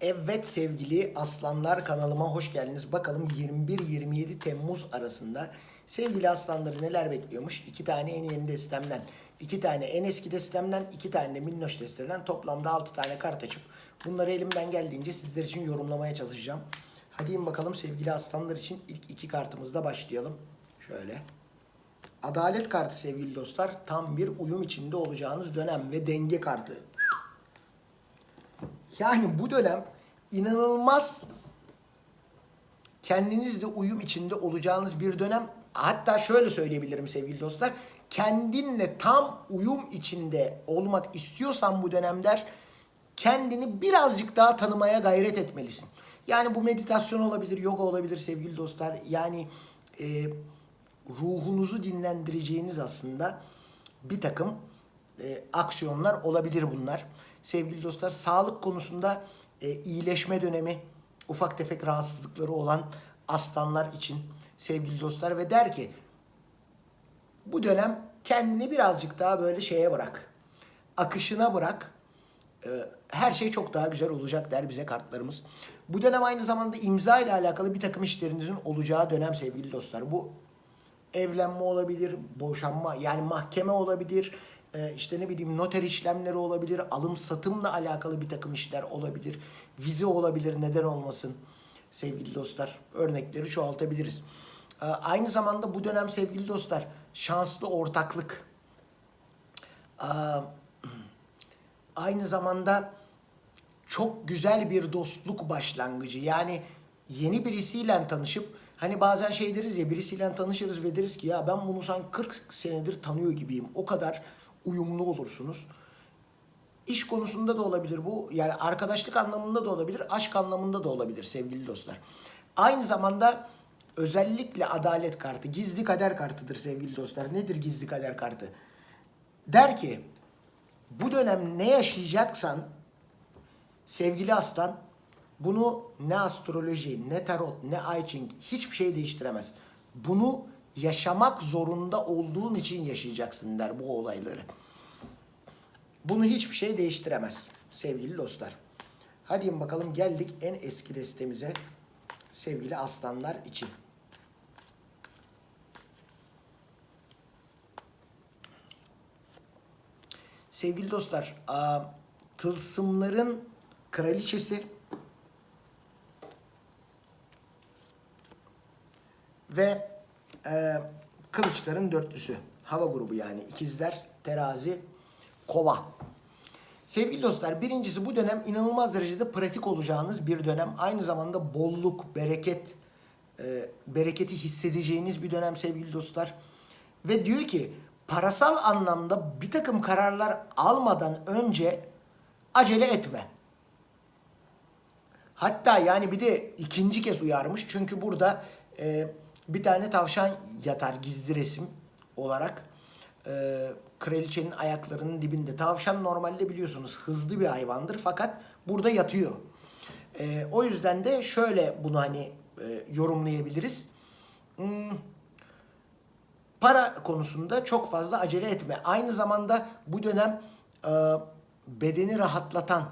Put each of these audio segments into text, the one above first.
Evet sevgili aslanlar kanalıma hoş geldiniz. Bakalım 21-27 Temmuz arasında sevgili aslanları neler bekliyormuş? İki tane en yeni destemden, iki tane en eski destemden, iki tane de minnoş destemden toplamda 6 tane kart açıp bunları elimden geldiğince sizler için yorumlamaya çalışacağım. Hadi bakalım sevgili aslanlar için ilk iki kartımızda başlayalım. Şöyle. Adalet kartı sevgili dostlar. Tam bir uyum içinde olacağınız dönem ve denge kartı. Yani bu dönem inanılmaz kendinizle uyum içinde olacağınız bir dönem. Hatta şöyle söyleyebilirim sevgili dostlar. Kendinle tam uyum içinde olmak istiyorsan bu dönemler kendini birazcık daha tanımaya gayret etmelisin. Yani bu meditasyon olabilir, yoga olabilir sevgili dostlar. Yani e, ruhunuzu dinlendireceğiniz aslında bir takım e, aksiyonlar olabilir bunlar. Sevgili dostlar sağlık konusunda e, iyileşme dönemi, ufak tefek rahatsızlıkları olan aslanlar için sevgili dostlar ve der ki bu dönem kendini birazcık daha böyle şeye bırak. Akışına bırak. Ee, her şey çok daha güzel olacak der bize kartlarımız. Bu dönem aynı zamanda imza ile alakalı bir takım işlerinizin olacağı dönem sevgili dostlar. Bu evlenme olabilir, boşanma yani mahkeme olabilir, e, işte ne bileyim noter işlemleri olabilir, alım satımla alakalı bir takım işler olabilir, vize olabilir neden olmasın sevgili dostlar. Örnekleri çoğaltabiliriz. E, Aynı zamanda bu dönem sevgili dostlar şanslı ortaklık, e, aynı zamanda çok güzel bir dostluk başlangıcı. Yani yeni birisiyle tanışıp hani bazen şey deriz ya birisiyle tanışırız ve deriz ki ya ben bunu sanki 40 senedir tanıyor gibiyim. O kadar uyumlu olursunuz. İş konusunda da olabilir bu. Yani arkadaşlık anlamında da olabilir, aşk anlamında da olabilir sevgili dostlar. Aynı zamanda özellikle adalet kartı, gizli kader kartıdır sevgili dostlar. Nedir gizli kader kartı? Der ki bu dönem ne yaşayacaksan sevgili aslan bunu ne astroloji, ne tarot, ne I Ching hiçbir şey değiştiremez. Bunu yaşamak zorunda olduğun için yaşayacaksın der bu olayları. Bunu hiçbir şey değiştiremez sevgili dostlar. Hadi bakalım geldik en eski destemize sevgili aslanlar için. Sevgili dostlar, tılsımların kraliçesi ve e, kılıçların dörtlüsü. Hava grubu yani ikizler, terazi, kova. Sevgili dostlar, birincisi bu dönem inanılmaz derecede pratik olacağınız bir dönem. Aynı zamanda bolluk, bereket, e, bereketi hissedeceğiniz bir dönem sevgili dostlar. Ve diyor ki parasal anlamda bir takım kararlar almadan önce acele etme. Hatta yani bir de ikinci kez uyarmış. Çünkü burada e, bir tane tavşan yatar gizli resim olarak. E, kraliçenin ayaklarının dibinde. Tavşan normalde biliyorsunuz hızlı bir hayvandır fakat burada yatıyor. E, o yüzden de şöyle bunu hani e, yorumlayabiliriz. Hmm, para konusunda çok fazla acele etme. Aynı zamanda bu dönem e, bedeni rahatlatan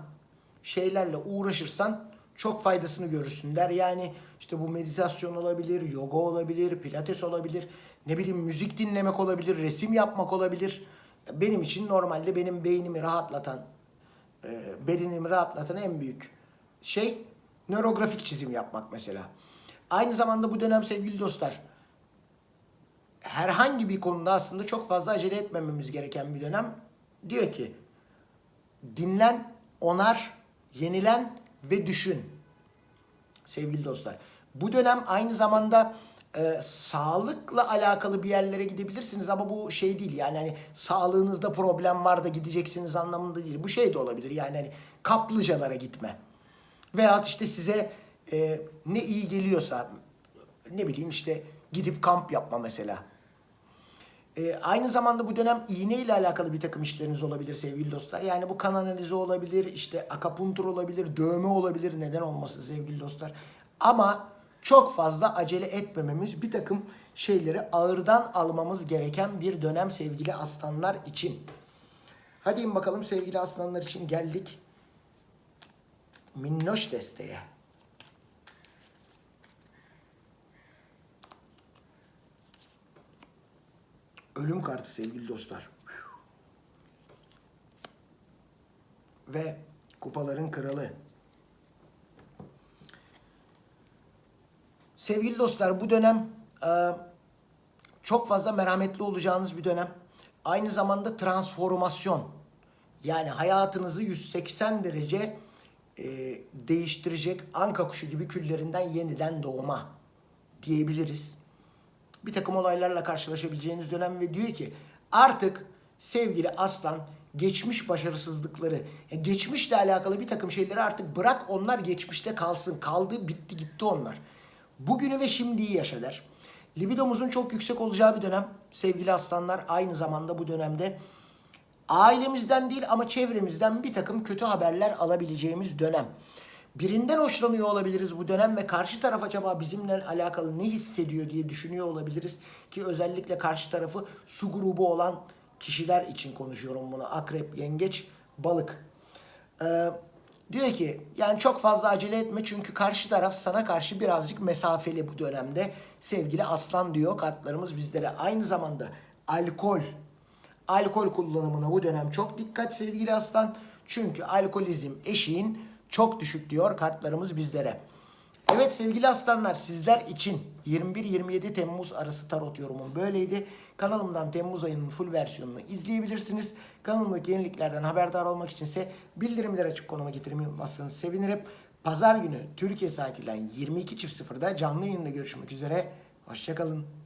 şeylerle uğraşırsan çok faydasını görürsün der. Yani işte bu meditasyon olabilir, yoga olabilir, pilates olabilir, ne bileyim müzik dinlemek olabilir, resim yapmak olabilir. Benim için normalde benim beynimi rahatlatan, e, bedenimi rahatlatan en büyük şey nörografik çizim yapmak mesela. Aynı zamanda bu dönem sevgili dostlar herhangi bir konuda aslında çok fazla acele etmememiz gereken bir dönem. Diyor ki dinlen, onar, yenilen ve düşün. Sevgili dostlar. Bu dönem aynı zamanda e, sağlıkla alakalı bir yerlere gidebilirsiniz ama bu şey değil yani hani sağlığınızda problem var da gideceksiniz anlamında değil. Bu şey de olabilir yani hani kaplıcalara gitme. Veyahut işte size e, ne iyi geliyorsa ne bileyim işte gidip kamp yapma mesela. Ee, aynı zamanda bu dönem iğne ile alakalı bir takım işleriniz olabilir sevgili dostlar. Yani bu kan analizi olabilir, işte akapuntur olabilir, dövme olabilir. Neden olmasın sevgili dostlar. Ama çok fazla acele etmememiz, bir takım şeyleri ağırdan almamız gereken bir dönem sevgili aslanlar için. Hadi in bakalım sevgili aslanlar için geldik. minnoş desteğe. Ölüm kartı sevgili dostlar. Ve kupaların kralı. Sevgili dostlar bu dönem e, çok fazla merhametli olacağınız bir dönem. Aynı zamanda transformasyon. Yani hayatınızı 180 derece e, değiştirecek anka kuşu gibi küllerinden yeniden doğma diyebiliriz. Bir takım olaylarla karşılaşabileceğiniz dönem ve diyor ki artık sevgili aslan geçmiş başarısızlıkları, ya geçmişle alakalı bir takım şeyleri artık bırak onlar geçmişte kalsın. Kaldı bitti gitti onlar. Bugünü ve şimdiyi yaşa der. Libidomuzun çok yüksek olacağı bir dönem. Sevgili aslanlar aynı zamanda bu dönemde ailemizden değil ama çevremizden bir takım kötü haberler alabileceğimiz dönem. Birinden hoşlanıyor olabiliriz bu dönem ve karşı taraf acaba bizimle alakalı ne hissediyor diye düşünüyor olabiliriz. Ki özellikle karşı tarafı su grubu olan kişiler için konuşuyorum bunu. Akrep, yengeç, balık. Ee, diyor ki yani çok fazla acele etme çünkü karşı taraf sana karşı birazcık mesafeli bu dönemde. Sevgili aslan diyor kartlarımız bizlere. Aynı zamanda alkol, alkol kullanımına bu dönem çok dikkat sevgili aslan. Çünkü alkolizm eşiğin çok düşük diyor kartlarımız bizlere. Evet sevgili aslanlar sizler için 21-27 Temmuz arası tarot yorumum böyleydi. Kanalımdan Temmuz ayının full versiyonunu izleyebilirsiniz. Kanalımdaki yeniliklerden haberdar olmak içinse bildirimleri açık konuma getirmeyi unutmazsanız sevinirim. Pazar günü Türkiye saatiyle 22.00'da canlı yayında görüşmek üzere. Hoşçakalın.